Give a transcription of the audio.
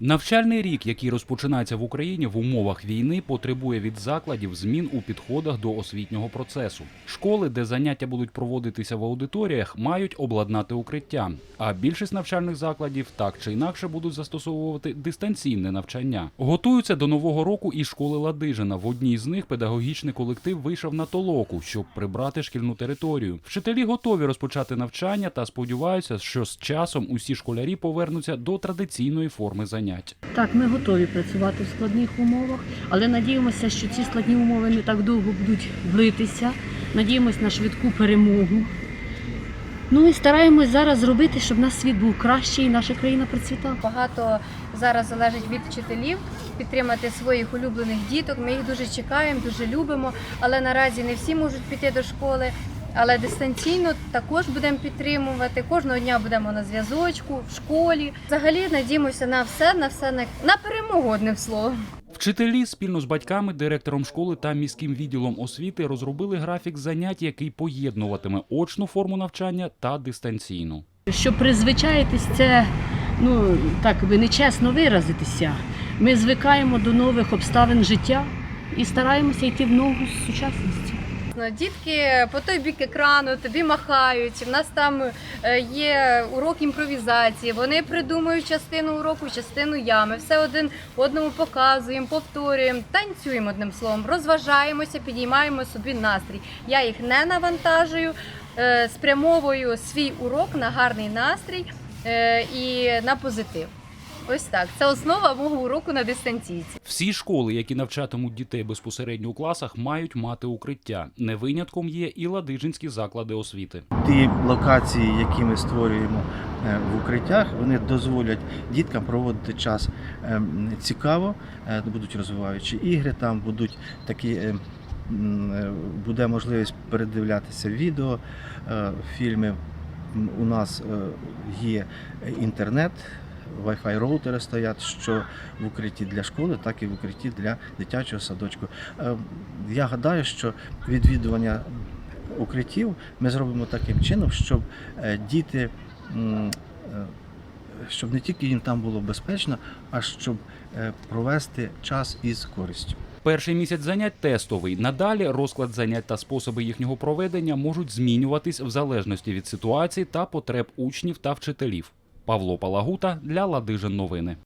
Навчальний рік, який розпочинається в Україні в умовах війни, потребує від закладів змін у підходах до освітнього процесу. Школи, де заняття будуть проводитися в аудиторіях, мають обладнати укриття. А більшість навчальних закладів так чи інакше будуть застосовувати дистанційне навчання. Готуються до нового року і школи Ладижина. В одній з них педагогічний колектив вийшов на толоку, щоб прибрати шкільну територію. Вчителі готові розпочати навчання та сподіваються, що з часом усі школярі повернуться до традиційної форми занять. Так, ми готові працювати в складних умовах, але надіємося, що ці складні умови не так довго будуть влитися. Надіємось на швидку перемогу. Ну і стараємось зараз зробити, щоб наш світ був кращий і наша країна процвітала. Багато зараз залежить від вчителів підтримати своїх улюблених діток. Ми їх дуже чекаємо, дуже любимо. Але наразі не всі можуть піти до школи. Але дистанційно також будемо підтримувати. Кожного дня будемо на зв'язочку, в школі. Взагалі надіємося на все, на все на, на перемогу, одним словом. Вчителі спільно з батьками, директором школи та міським відділом освіти розробили графік занять, який поєднуватиме очну форму навчання та дистанційну. Щоб призвичаїтись, це ну так би нечесно виразитися. Ми звикаємо до нових обставин життя і стараємося йти в ногу з сучасністю. Ну, Дітки по той бік екрану тобі махають. У нас там е, є урок імпровізації. Вони придумують частину уроку, частину я. Ми все один одному показуємо, повторюємо, танцюємо одним словом, розважаємося, підіймаємо собі настрій. Я їх не навантажую, е, спрямовую свій урок на гарний настрій е, і на позитив. Ось так. Це основа мого уроку на дистанційці. Всі школи, які навчатимуть дітей безпосередньо у класах, мають мати укриття. Не винятком є і ладижинські заклади освіти. ті локації, які ми створюємо е, в укриттях, вони дозволять діткам проводити час ем, цікаво, е, будуть розвиваючі ігри, там будуть такі. е, е, Буде можливість передивлятися відео, е, фільми. У нас е, є інтернет, Wi-Fi роутери стоять, що в укритті для школи, так і в укритті для дитячого садочку. Е, Я гадаю, що відвідування укриттів ми зробимо таким чином, щоб е, діти, е, щоб не тільки їм там було безпечно, а щоб е, провести час із користю. Перший місяць занять тестовий. Надалі розклад занять та способи їхнього проведення можуть змінюватись в залежності від ситуації та потреб учнів та вчителів. Павло Палагута для Ладижин новини.